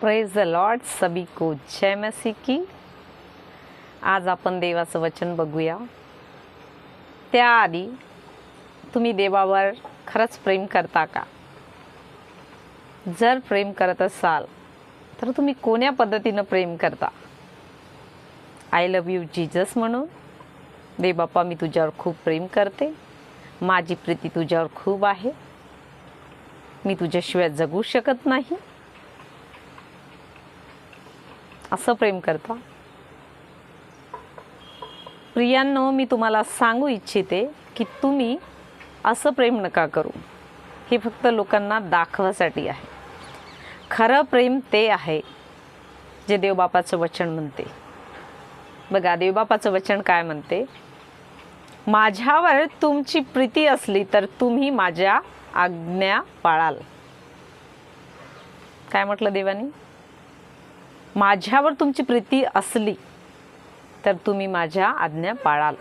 Praise the Lord सभी को जय मसी की। आज आपण देवाचं वचन बघूया। त्याआधी तुम्ही देवावर खरंच प्रेम करता का? जर प्रेम करत असाल तर तुम्ही कोण्या पद्धतीनं प्रेम करता? आय लव्ह यू जीजस म्हणून. दे बाप्पा मी तुझ्यावर खूप प्रेम करते. माझी प्रीती तुझ्यावर खूप आहे. मी तुझ्याशिवाय जगू शकत नाही. असं प्रेम करता. प्रियांनो मी तुम्हाला सांगू इच्छिते की तुम्ही असं प्रेम नका करू. हे फक्त लोकांना दाखवासाठी आहे. खरं प्रेम ते आहे जे देवबापाचं वचन म्हणते. बघा देवबापाचं वचन काय म्हणते? माझ्यावर तुमची प्रीती असली तर तुम्ही माझ्या आज्ञा पाळाल. काय म्हटलं देवानी? माझ्यावर तुमची प्रीती असली तर तुम्ही माझ्या आज्ञा पाळाल.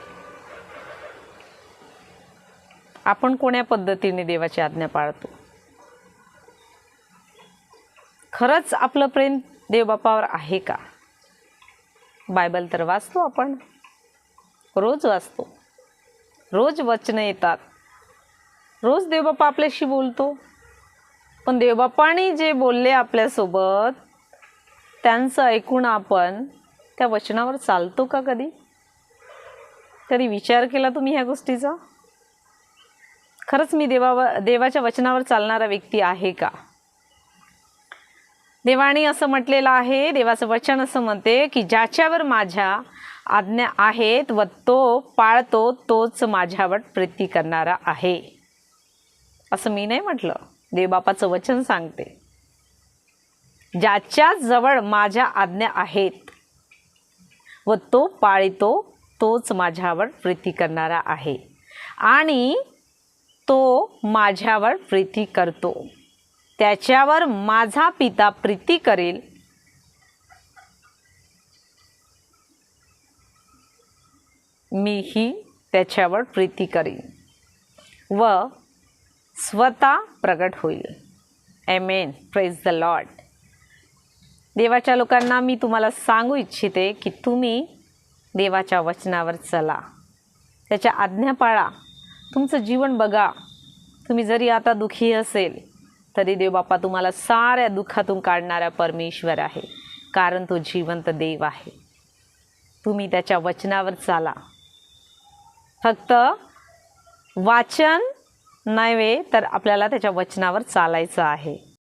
आपण कोण्या पद्धतीने देवाची आज्ञा पाळतो? खरंच आपलं प्रेम देवबापावर आहे का? बायबल तर वाचतो आपण. रोज वाचतो. रोज वचनं येतात. रोज देवबापा आपल्याशी बोलतो. पण देवबापाने जे बोलले आपल्यासोबत त्यांचं ऐकून आपण त्या वचनावर चालतो का कधी? कधी विचार केला तुम्ही ह्या गोष्टीचा? खरंच मी देवावर देवाच्या वचनावर चालणारा व्यक्ती आहे का? देवाने असं म्हटलेलं आहे देवाचं वचन असं म्हणते की ज्याच्यावर माझ्या आज्ञा आहेत व तो पाळतो तोच माझ्यावर प्रीती करणारा आहे. असं मी नाही म्हटलं. देवबापाचं वचन सांगते. ज्याच्या जवळ माझ्या आज्ञा आहेत व तो पाळितो तोच माझ्यावर प्रीती करणारा आहे. आणि तो माझ्यावर प्रीती करतो. त्याच्यावर माझा पिता प्रीती करेल. मीही त्याच्यावर प्रीती करीन व स्वतः प्रगट होईल. एमेन प्रेज द लॉर्ड देवाच्या लोकांना मी तुम्हाला सांगू इच्छिते की तुम्ही देवाच्या वचनावर चला. त्याच्या आज्ञा पाळा. तुमचं जीवन बघा. तुम्ही जरी आता दुःखी असेल तरी देवबापा तुम्हाला साऱ्या दुःखातून काढणारा परमेश्वर आहे. कारण तो जिवंत देव आहे. तुम्ही त्याच्या वचनावर चाला. फक्त वाचन नव्हे तर आपल्याला त्याच्या वचनावर चालायचं आहे.